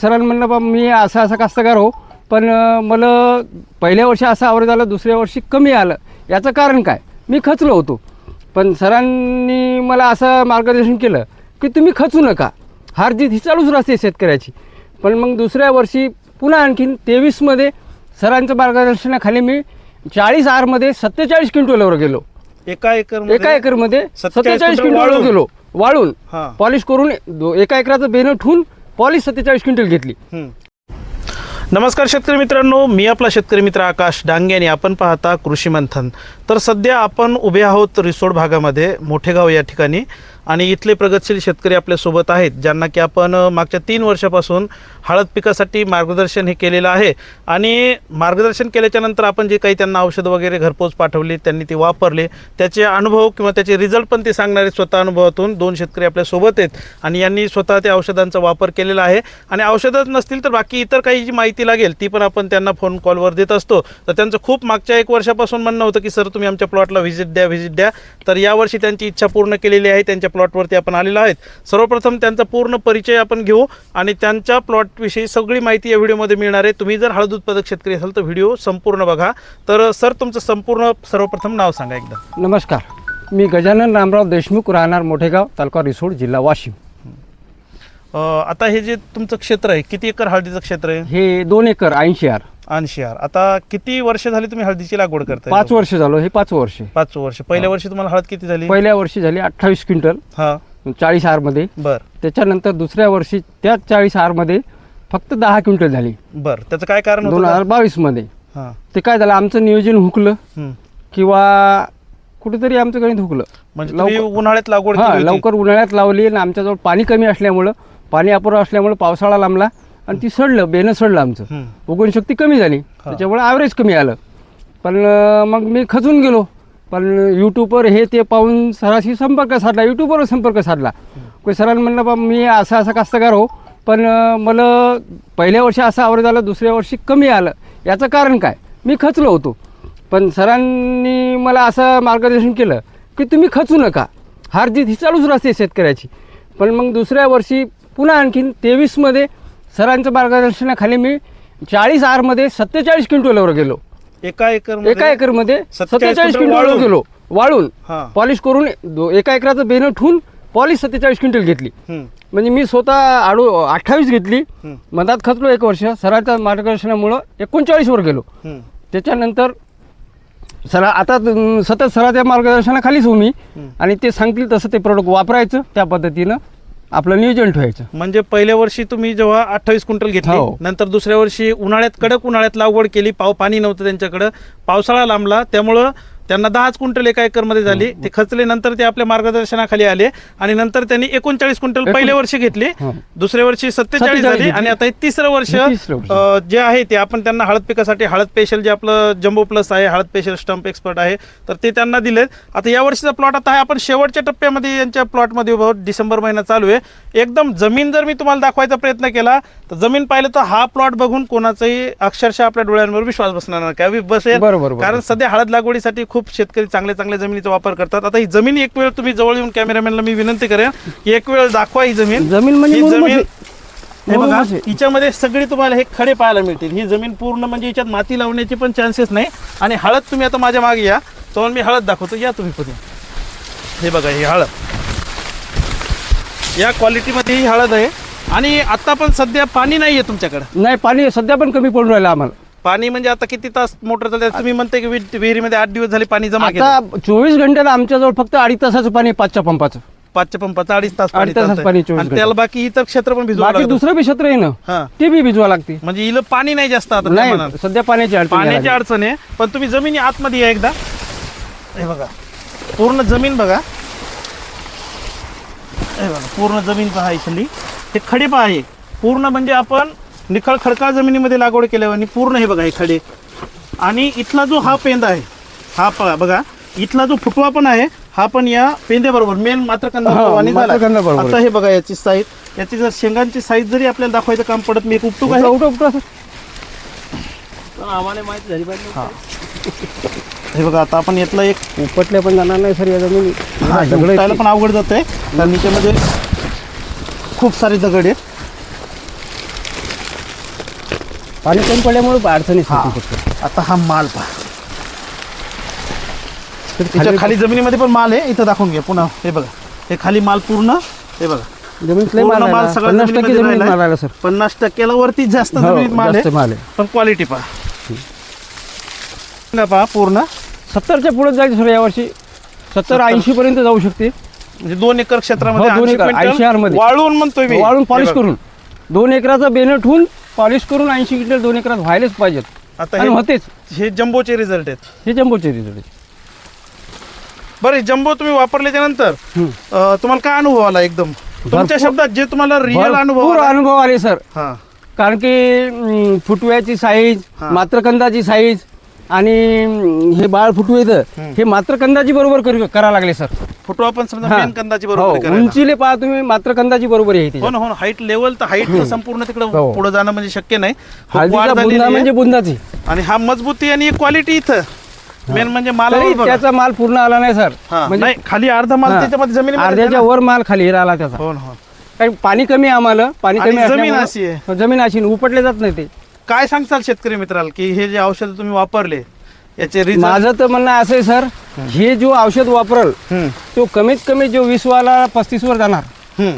सरांनी म्हणलं बा मी असा असा कास्तकार हो. पण मला पहिल्या वर्षी असं आवड झालं दुसऱ्या वर्षी कमी आलं. याचं कारण काय? मी खचलो होतो. पण सरांनी मला असं मार्गदर्शन केलं की तुम्ही खचू नका. हार जीत ही चालूच राहते शेतकऱ्याची. पण मग दुसऱ्या वर्षी पुन्हा आणखीन तेवीसमध्ये सरांच्या मार्गदर्शनाखाली मी चाळीस आरमध्ये सत्तेचाळीस क्विंटलवर गेलो. एका एकर एका एकरमध्ये 47 सत्तेचाळीस क्विंटल क्विंटलवर. गेलो. वाळून. पॉलिश करून एका एकराचं बेनं ठेवून पॉलिश सत्तेचाळीस क्विंटल घेतली. नमस्कार शेतकरी मित्रांनो मी आपला शेतकरी मित्र आकाश डांगे आणि आपण पाहता कृषी मंथन. तर सध्या आपण उभे आहोत रिसोड भागामध्ये मोठेगाव या ठिकाणी. आणि इथले प्रगतशील शेतकरी आपल्यासोबत आहेत ज्यांना की आपण मागच्या तीन वर्षापासून हळद पिकासाठी मार्गदर्शन हे केलेलं आहे. आणि मार्गदर्शन केल्याच्यानंतर आपण जे काही त्यांना औषधं वगैरे घरपोच पाठवली त्यांनी ती वापरले त्याचे अनुभव किंवा त्याचे रिझल्ट पण ते सांगणारे स्वतः अनुभवातून दोन शेतकरी आपल्यासोबत आहेत आणि यांनी स्वतः त्या औषधांचा वापर केलेला आहे. आणि औषधच नसतील तर बाकी इतर काही जी माहिती लागेल ती पण आपण त्यांना फोन कॉलवर देत असतो. तर त्यांचं खूप मागच्या एक वर्षापासून म्हणणं होतं की सर तुम्ही आमच्या प्लॉटला व्हिजिट द्या व्हिजिट द्या. तर यावर्षी त्यांची इच्छा पूर्ण केलेली आहे त्यांच्या प्लॉटवरती आपण आलेला आहेत. सर्वप्रथम त्यांचा पूर्ण परिचय आपण घेऊ आणि त्यांच्या प्लॉटविषयी सगळी माहिती या व्हिडिओमध्ये मिळणार आहे. तुम्ही जर हळद उत्पादक शेतकरी असाल तर व्हिडिओ संपूर्ण बघा. तर सर तुमचं संपूर्ण सर्वप्रथम नाव सांगा एकदा. नमस्कार. मी गजानन रामराव देशमुख राहणार मोठेगाव तालुका रिसोड जिल्हा वाशिम. आता हे जे तुमचं क्षेत्र आहे किती एकर हळदीचं क्षेत्र आहे? हे दोन एकर ऐंशी आर. ऐंशी यार आता किती वर्ष झाली तुम्ही हळदीची लागवड करताय? पाच वर्ष झालो हे पाच वर्ष. पाच वर्ष. पहिल्या वर्षी तुम्हाला हळद किती झाली? पहिल्या वर्षी झाली अठ्ठावीस क्विंटल. हा. चाळीस आरमध्ये बर. त्याच्यानंतर दुसऱ्या वर्षी त्याच चाळीस आरमध्ये फक्त दहा क्विंटल झाली. बर. त्याचं काय कारण दोन हजार बावीसमध्ये हा. ते काय झालं आमचं नियोजन हुकलं. किंवा कुठेतरी आमचं गणित हुकलं. म्हणजे लवकर- उन्हाळ्यात लागवड. लवकर उन्हाळ्यात लावली आणि आमच्याजवळ पाणी कमी असल्यामुळं पाणी अपुरं असल्यामुळं पावसाळा लांबला आणि ती सडलं बेनं सडलं आमचं. उगवण शक्ती कमी झाली. त्याच्यामुळे ॲव्हरेज कमी आलं. पण मग मी खचून गेलो. पण यूट्यूबवर हे ते पाहून सराशी संपर्क साधला. यूट्यूबवर संपर्क साधला. कोणी सरांनी म्हणलं बा मी असा असा कास्तकार हो. पण मला पहिल्या वर्षी असं आवड झालं दुसऱ्या वर्षी कमी आलं. याचं कारण काय? मी खचलो होतो. पण सरांनी मला असं मार्गदर्शन केलं की तुम्ही खचू नका. हार जीत ही चालूच राहते शेतकऱ्याची. पण मग दुसऱ्या वर्षी पुन्हा आणखीन तेवीसमध्ये सरांच्या मार्गदर्शनाखाली मी चाळीस आरमध्ये सत्तेचाळीस क्विंटलवर गेलो एका एकर एका एकरमध्ये 47 सत्तेचाळीस क्विंटल क्विंटलवर. गेलो वाळून. पॉलिश करून एका एकराचं बेनं ठेवून पॉलिश सत्तेचाळीस क्विंटल घेतली. म्हणजे मी स्वतः आडू अठ्ठावीस घेतली. मधात खचलो एक वर्ष सरांच्या मार्गदर्शनामुळं एकोणचाळीसवर गेलो. त्याच्यानंतर सरा आता सतत सराच्या मार्गदर्शनाखालीच हो मी आणि ते सांगतील तसं ते प्रोडक्ट वापरायचं त्या पद्धतीनं आपलं नियोजन ठेवायचं म्हणजे पहिल्या वर्षी तुम्ही जेव्हा अठ्ठावीस क्विंटल घेतली हो. नंतर दुसऱ्या वर्षी उन्हाळ्यात कडक उन्हाळ्यात लागवड केली पाव पाणी नव्हतं त्यांच्याकडं पावसाळा लांबला त्यामुळं त्यांना दहाच क्विंटल एका एकरमध्ये झाली ते खचले नंतर ते आपल्या मार्गदर्शनाखाली आले आणि नंतर त्यांनी एकोणचाळीस क्विंटल पहिल्या वर्षी घेतली. दुसऱ्या वर्षी सत्तेचाळीस 47 झाली. आणि आता हे तिसरं वर्ष जे आहे ते आपण त्यांना हळद पिकासाठी हळद स्पेशल जे आपलं जम्बो प्लस आहे हळद स्पेशल स्टंप एक्सपर्ट आहे तर ते त्यांना दिलेत. आता या वर्षीचा प्लॉट आता आहे. आपण शेवटच्या टप्प्यामध्ये यांच्या प्लॉटमध्ये डिसेंबर महिना चालू आहे. एकदम जमीन जर मी तुम्हाला दाखवायचा प्रयत्न केला तर जमीन पाहिलं तर हा प्लॉट बघून कोणाचाही अक्षरशः आपल्या डोळ्यांवर विश्वास बसणार नाही. काय बसेल. कारण सध्या हळद लागवडीसाठी खूप शेतकरी चांगल्या चांगल्या जमिनीचा वापर करतात. आता ही जमीन एक वेळ तुम्ही जवळ येऊन कॅमेरामॅनला मी विनंती करेन की एक वेळ दाखवा ही जमीन. जमीन म्हणजे ही जमीन आहे. हे बघा आहे. हिच्यामध्ये सगळी तुम्हाला हे खडे पाहायला मिळतील. ही जमीन पूर्ण म्हणजे याच्यात माती लावण्याची पण चान्सेस नाही. आणि हळद तुम्ही आता माझ्या मागे या तर मी हळद दाखवतो. या तुम्ही पण हे बघा ही हळद. या क्वालिटीमध्ये ही हळद आहे. आणि आता पण सध्या पाणी नाही आहे तुमच्याकडे. नाही पाणी सध्या पण कमी पडून राहिलं आम्हाला. पाणी म्हणजे आता किती तास मोटर चालते? तुम्ही म्हणते की विहीर- विहिरीमध्ये आठ दिवस झाले पाणी जमा केलं. आता चोवीस घंट्यात आमच्याजवळ फक्त अडीच तासाचं पाणी आहे पाचच्या पंपाचं. पाचच्या पंपाचं अडीच तास पाणी अडीच तासात चालतंय. पाणी चोवीस आणि घंटे. त्याला बाकी इतर क्षेत्र पण भिजवा बाकी दुसरं बी क्षेत्र आहे ना हा. ते बी भिजवा लागते. म्हणजे हिला पाणी नाही जास्त आता त्या नाही मनात. सध्या पाण्याची अडचण पाण्याची. अडचण आहे. पण तुम्ही जमिनी आतमध्ये या एकदा. हे बघा. पूर्ण जमीन बघा. हे बघा पूर्ण जमीन पहा इथली हे खडे पहा आहे पूर्ण म्हणजे आपण निखळ खडकाळ जमिनीमध्ये लागवड केल्यावर पूर्ण हे बघा हे खडे. आणि इथला जो हा पेंदा आहे हा बघा इथला जो फुटवा पण आहे हा पण या पेंद्याबरोबर मेन मात्र कंदा. आता हे बघा याची साईज याची जर शेंगांची साईज जरी आपल्याला दाखवायचं काम पडत मी एक उपटूक आहे. उठा. आम्हाला माहिती झाली पाहिजे. हे. बघा आता आपण यातला एक उपटल्या पण जाणार नाही सर या जमिनी पण अवघड जात आहे कारण खूप सारे दगड आहेत. पाणी कमी पडल्यामुळे फक्त. आता हा माल पहा. तर खाली- जमिनीमध्ये पण माल आहे. इथं दाखवून घ्या. पुन्हा हे बघा. हे खाली माल पूर्ण हे बघा. पूर्ण माल. सगळा पन्नास जमिनीमध्ये सर. टक्क्याला वरती जास्त हो, जमिनीत माल जास्त आहे. माल आहे. पण क्वालिटी पहा. सांगा पहा पूर्ण. सत्तरच्या पुढे जायचं सर यावर्षी. सत्तर ऐंशी पर्यंत जाऊ शकते. म्हणजे दोन एकर क्षेत्रामध्ये हो, दोन 80 एकर, क्विंटल 80 आरमध्ये. वाळून म्हणतोय मी. वाळून पॉलिश हे बघा. करून. दोन एकराचा बेनट होऊन पॉलिश करून ऐंशी क्विंटल दोन एकरात व्हायलाच पाहिजेत. आता आणि हे होतेच. हे जम्बोचे रिझल्ट आहेत. हे जम्बोचे रिझल्ट बरं जम्बो तुम्ही वापरल्याच्या नंतर तुम्हाला काय अनुभव आला एकदम? तुमच्या भरपूर- शब्दात जे तुम्हाला रिअल अनुभव भरपूर आला अनुभव आले सर हा. कारण की फुटव्याची साईज हा. मात्रकंदाची साईज आणि हे बाळ फुटवेचं हम्म. हे मात्रकंदाची बरोबर करू- करा लागले सर फोटो आपण समजा हा. मेन कंदाची हो बरोबर करायला. उंचीले पहा तुम्ही मात्रकंदाची बरोबर आहे हो त्याच्यात. ना हो हाईट लेवल तर हाईट संपूर्ण तिकडे हो. पुढे जाणं म्हणजे शक्य नाही खूप हळदीचा वाढ झालेली बुंदा आहे. म्हणजे बुंदाची आणि हा मजबूती आणि क्वालिटी इथं मेन म्हणजे तरी बघा. त्याचा माल पूर्ण आला नाही सर हा, म्हणजे नाही खाली अर्धा माल हा. त्याच्यामध्ये जमीन अर्ध्याच्या वर माल खाली आला त्याचा हो ना हो कारण पाणी कमी आहे आम्हाला पाणी आणि कमी जमीन असल्यामुळं- अशी आहे. हो, जमीन अशी उपटले जात नाही ते काय सांगताल शेतकरी मित्राला की हे जे औषध तुम्ही वापरले याचे माझं तर म्हणणं असं आहे सर हे जो औषध वापरल तो कमीत कमी जो वीस वाला पस्तीस वर जाणार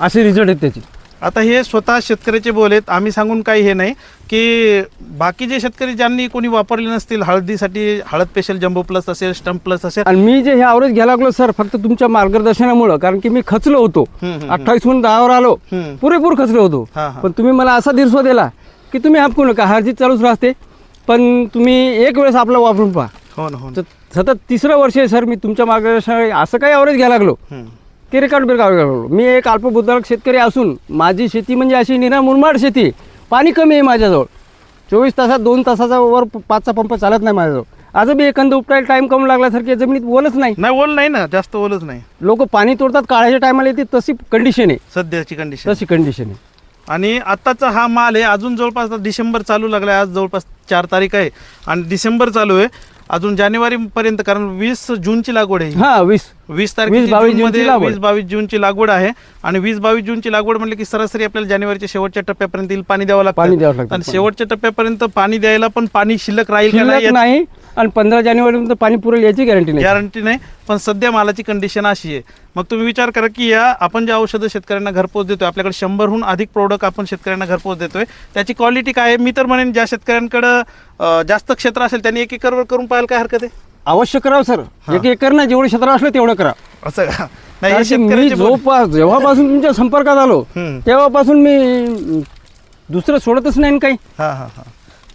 असे रिझल्ट आहेत त्याचे. आता हे स्वतः शेतकऱ्याचे बोल आहेत. आम्ही सांगून काही हे नाही की बाकीचे शेतकरी ज्यांनी कोणी वापरले नसतील हळदीसाठी हळद स्पेशल जम्बो प्लस असेल स्टम्प प्लस असेल. आणि मी जे हे आवरेज घ्यायला लागलो सर फक्त तुमच्या मार्गदर्शनामुळं कारण की मी खचलो होतो. अठ्ठावीस म्हणून दहावर आलो. पुरेपूर खचलो होतो. पण तुम्ही मला असा दिरसो दिला की तुम्ही हापकू नका. हरजीत चालूच राहते. पण तुम्ही एक वेळेस आपलं वापरून पहा. हो ना हो सतत तिसरं वर्ष आहे सर मी तुमच्या मार्गदर्शनाने असं काही आवरेज घ्यायला लागलो. हम्म. की रेकॉर्ड बिरकाड लागलो मी एक अल्पभूधारक शेतकरी असून माझी शेती म्हणजे अशी निरा मुरमाड शेती. पाणी कमी आहे माझ्याजवळ. चोवीस तासात दोन तासाचा वर पाचचा पंप चालत नाही माझ्याजवळ. आज बी एखादं उपटायला टाईम कमी लागल्यासारखी जमिनीत बोलच नाही. नाही ओल नाही ना जास्त ओलच नाही. लोक पाणी तोडतात काळाच्या टायमाला येते तशी कंडिशन आहे. सध्याची कंडिशन तशी कंडिशन आहे. आणि आत्ताचा हा माल आहे अजून जवळपास डिसेंबर चालू लागला आहे आज जवळपास चार तारीख आहे. आणि डिसेंबर चालू आहे. अजून जानेवारी पर्यंत कारण वीस जूनची लागवड आहे हा. वीस. वीस तारखेची 20-22 जूनमध्ये जूनची लागवड. वीस बावीस जूनची लागवड आहे. आणि वीस बावीस जूनची लागवड म्हटलं की सरासरी आपल्याला जानेवारीच्या शेवटच्या टप्प्यापर्यंत येईल पाणी द्यावं लागतं. पाणी द्यावं लागतं. आणि शेवटच्या टप्प्यापर्यंत पाणी द्यायला पण पाणी शिल्लक राहील का शिल्लक नाही. आणि पंधरा जानेवारीपर्यंत पाणी पुरेल याची गॅरंटी नाही. गॅरंटी नाही पण सध्या मालाची कंडिशन अशी आहे. मग तुम्ही विचार करा की या आपण ज्या औषधं शेतकऱ्यांना घरपोच देतोय आपल्याकडे शंभरहून अधिक प्रोडक्ट आपण शेतकऱ्यांना घरपोच देतोय त्याची क्वालिटी काय आहे? मी तर म्हणेन ज्या शेतकऱ्यांकडं जास्त क्षेत्र असेल त्यांनी एक एकरवर करून पाहायला काय हरकत आहे? अवश्य करावं सर. एक एकर ना जेवढं क्षेत्र असलं तेवढं करा. असं का? नाही मी शेतकऱ्याचे बोल- जोपा जेव्हापासून तुमच्या संपर्कात आलो. तेव्हापासून मी दुसरं सोडतच नाही काही.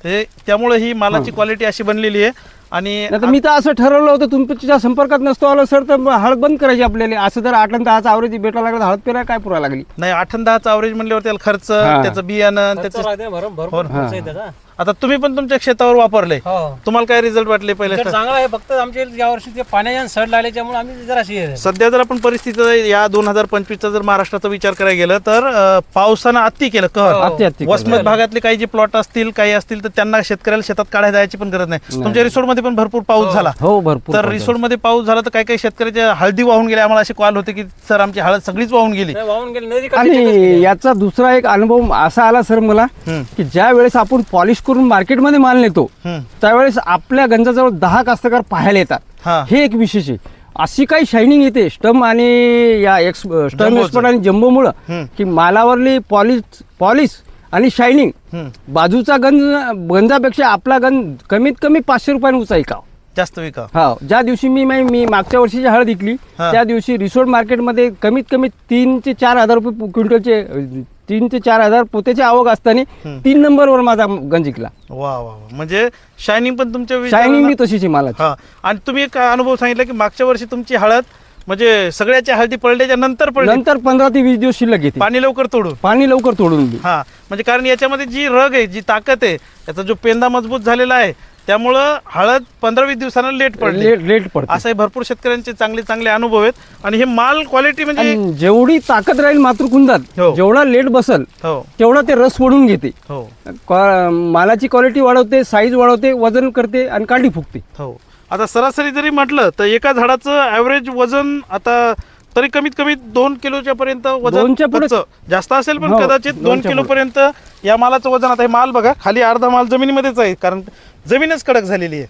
हा त्यामुळे ही मालाची क्वालिटी अशी बनलेली आहे. आणि नाही तर मी तर असं ठरवलं होतं तुमच्या संपर्कात नसतो आलो सर तर हळद बंद करायची आपल्याला. असं जर आठ आणि दहाचा आवरेज भेटा लागला तर हळद पेरा काय पुरा लागली? नाही आठ आणि दहाचा अवरेज म्हणल्यावर त्याला खर्च हा. त्याचं बियाणं त्याचं भरपूर ना. खर्च आहे त्याचा आता तुम्ही पण तुमच्या शेतावर वापरले. हो. तुम्हाला काय रिझल्ट वाटले पहिले तर चांगला आहे फक्त आमच्या यावर्षी ते पाण्याच्या सड लागल्याच्यामुळे आम्ही जराशी. सध्या जर आपण परिस्थिती या दोन हजार पंचवीसचा जर महाराष्ट्राचा विचार करायला गेलं तर अं, पावसानं अति केलं हो. कहर अति अति वसमत भागातले काही जे प्लॉट असतील काही असतील तर त्यांना शेतकऱ्याला शेतात काढायला जायची पण गरज नाही. तुमच्या रिसोर्टमध्ये पण भरपूर पाऊस झाला. हो भरपूर तर पाऊस रिसोर्टमध्ये पाऊस झाला तर काही काही शेतकऱ्याच्या हळदी वाहून गेल्या आम्हाला असे कॉल होते की सर आमची हळद सगळीच वाहून गेली. नाही, वाहून गेले. नदी आणि. याचा दुसरा एक अनुभव असा आला सर मला हम्म, की ज्या वेळेस आपण पॉलिश करून मार्केटमध्ये माल नेतो. त्यावेळेस आपल्या गंजाजवळ दहा कास्तकार पाहायला येतात हा हे एक विशेष आहे अशी काही शायनिंग येते स्टम आणि या एक्स स्टम. एक्सपर्ट आणि जम्बोमुळं. की मालावरली पॉलिश पॉलिश आणि शायनिंग. बाजूचा गंज गंजापेक्षा आपला गंज कमीत कमी पाचशे रुपयाने उंचाई का जास्त विका हा ज्या दिवशी मी मी मागच्या वर्षीची हळद विकली. त्या दिवशी रिसोर्ट मार्केटमध्ये कमीत कमी तीन ते चार हजार रुपये क्विंटलचे तीन ते चार हजार पोत्याची आवक असताना. तीन नंबरवर माझा गंज विकला वा वा म्हणजे शायनिंग पण तुमच्या शायनिंग बी तशीच आहे मालाची. हा. आणि तुम्ही एक अनुभव सांगितला की मागच्या वर्षी तुमची हळद म्हणजे सगळ्याच्या हळदी पडल्याच्या नंतर पडली. नंतर पंधरा ते वीस दिवस शिल्लक घेते पाणी लवकर तोडून. पाणी लवकर तोडून हा. म्हणजे कारण याच्यामध्ये जी रग आहे जी ताकद आहे याचा जो पेंदा मजबूत झालेला आहे त्यामुळं हळद पंधरा वीस दिवसानं लेट पडली. लेट लेट पडते. असे भरपूर शेतकऱ्यांचे चांगले चांगले अनुभव आहेत. आणि हे माल क्वालिटी म्हणजे आणि जेवढी ताकद राहील मातृकुंदात हो. जेवढा लेट बसल हो. तेवढा ते रस सोडून घेते. हो. क्वा- मालाची क्वालिटी वाढवते साईज वाढवते वजन करते आणि कांडी फुगते. हो. आता सरासरी जरी म्हटलं तर एका झाडाचं ॲव्हरेज वजन आता तरी कमीत कमी दोन किलोच्या पर्यंत वजन दोनच्या पुढे- त्याचं जास्त असेल पण हो, कदाचित दोन दोनच्या किलो. पर्यंत या मालाचं वजन आता हे माल बघा खाली अर्धा माल जमिनीमध्येच आहे कारण जमीनच कडक झालेली आहे.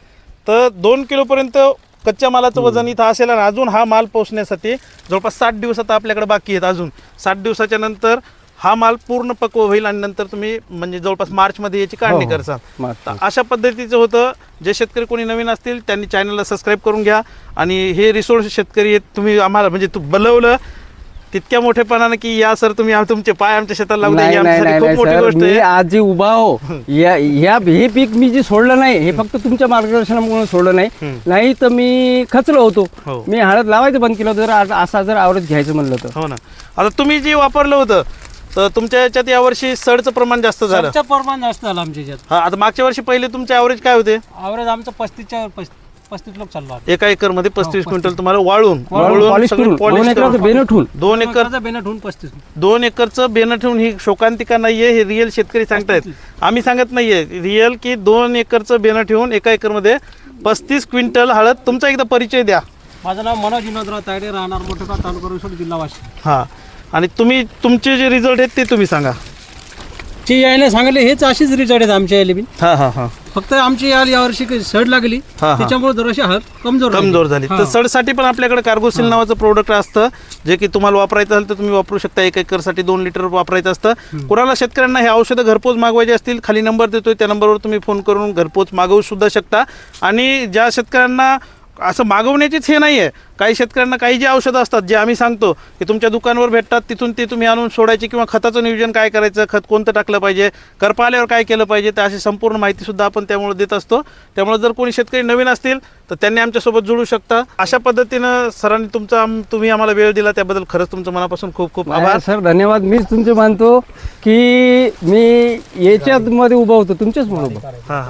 तर दोन किलोपर्यंत कच्च्या मालाचं वजन इथं असेल आणि अजून हा माल पोचण्यासाठी जवळपास साठ दिवस आता आपल्याकडे बाकी आहेत. अजून साठ दिवसाच्या नंतर हा माल पूर्ण पक्व होईल आणि नंतर तुम्ही म्हणजे जवळपास मार्चमध्ये याची काढणी हो, हो. करसाल. मार्च. तर अशा पद्धतीचं होतं. जे शेतकरी कोणी नवीन असतील त्यांनी चॅनलला सबस्क्राईब करून घ्या. आणि हे रिसोर्स शेतकरी आहेत तुम्ही आम्हाला म्हणजे तू बोलवलं तितक्या मोठेपणानं की या सर तुम्ही आम- तुमचे पाय आमच्या शेताला लागू द्या ही नाही नाही आमच्यासाठी नाही खूप नाही, मोठी सर. गोष्ट मी आहे. आज जे उभा हो या या हे पीक मी जे सोडलं नाही हे फक्त तुमच्या मार्गदर्शनामुळे सोडलं नाही. नाही तर मी खचलो होतो. हो. मी हळद लावायचं बंद केलं होतं जर असा जर आवडत घ्यायचं म्हणलं तर. हो ना. आता तुम्ही जे वापरलं होतं तर तुमच्या याच्यात यावर्षी सडचं प्रमाण जास्त झालं. सरचं प्रमाण जास्त झालं आमच्या याच्यात. हा आता मागच्या वर्षी पहिले तुमचे ॲव्हरेज काय होते? आवरेज आमचं पस्तीसच्या पस- पस्तीस लोक चाललो एका एकरमध्ये पस्तीस क्विंटल तुम्हाला वाळून वाळून पॉलिश सगळं करून. polish दोन एकराचं करून- बेन ठेवून. दोन एकर एकरचा होऊन पस्तीस. दोन एकरचं बेन ठेवून ही शोकांतिका नाहीये हे रिअल शेतकरी सांगतायत. आम्ही सांगत नाहीये. रिअल की दोन एकरचं बेन ठेवून एका एकरमध्ये पस्तीस क्विंटल हळद. तुमचा एकदा परिचय द्या. माझं नाव मनोज विनोदराव तायडे राहणार मोठेगाव तालुका रिसोड जिल्हा वाशिम. हा. आणि तुम्ही तुमचे जे रिझल्ट आहेत ते तुम्ही सांगा. ची यायला सांगितले हेच अशीच रिझल्ट आहेत आमच्या यायला बी. हा हा हा. फक्त आमची याल यावर्षी सड लागली. हा, हा. त्याच्यामुळे जराशी हळद कमजोर. कमजोर झाली. हा. तर सडसाठी पण आपल्याकडे कार्गोसिल नावाचं प्रोडक्ट असतं जे की तुम्हाला वापरायचं असेल तर तुम्ही वापरू शकता. एक एकरसाठी दोन लिटर वापरायचं असतं. कोणाला शेतकऱ्यांना हे औषधं घरपोच मागवायचे असतील खाली नंबर देतोय त्या नंबरवर तुम्ही फोन करून घरपोच मागवू सुद्धा शकता. आणि ज्या शेतकऱ्यांना असं मागवण्याचीच हे नाही आहे काही शेतकऱ्यांना काही जे औषधं असतात जे आम्ही सांगतो की तुमच्या दुकानावर भेटतात तिथून ते तुम्ही आणून सोडायचे किंवा खताचं नियोजन काय करायचं खत कोणतं टाकलं पाहिजे करपा आल्यावर काय केलं पाहिजे तर अशी संपूर्ण माहितीसुद्धा आपण त्यामुळे देत असतो. त्यामुळे जर कोणी शेतकरी नवीन असतील तर त्यांनी आमच्यासोबत जोडू शकता. अशा पद्धतीनं सरांनी तुमचा तुम्ही आम्हाला वेळ दिला त्याबद्दल खरंच तुमचं मनापासून खूप खूप आभार. सर धन्यवाद. मीच तुमचे मानतो की मी याच्यात मध्ये उभा होतो तुमच्याच हां.